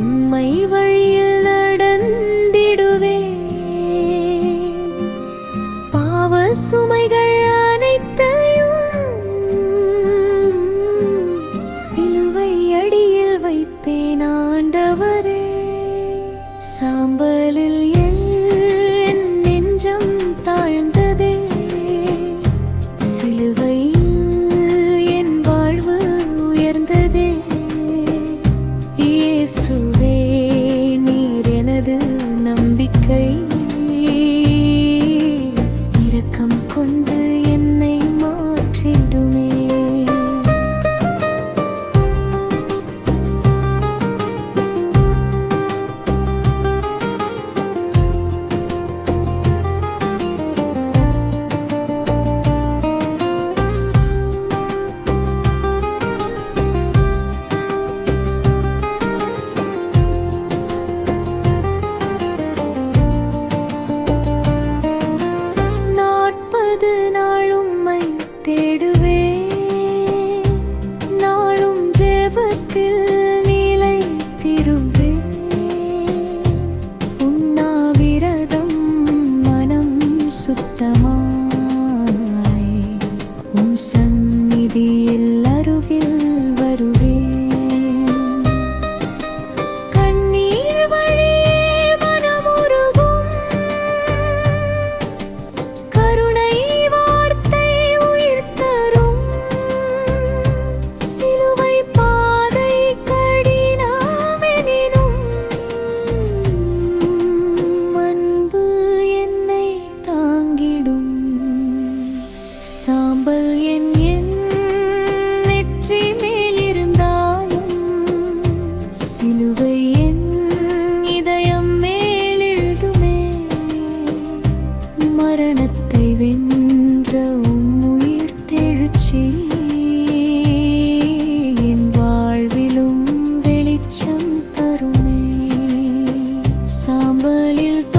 உம்மை வழியில் நடந்திடுவே பாவ சுமைகள் அனைத்தையும் சிலுவை அடியில் வைப்பேன் ஆண்டவரே. இயேசுவே நீர் எனது நம்பிக்கை. சுத்தமா? Malil. Tar-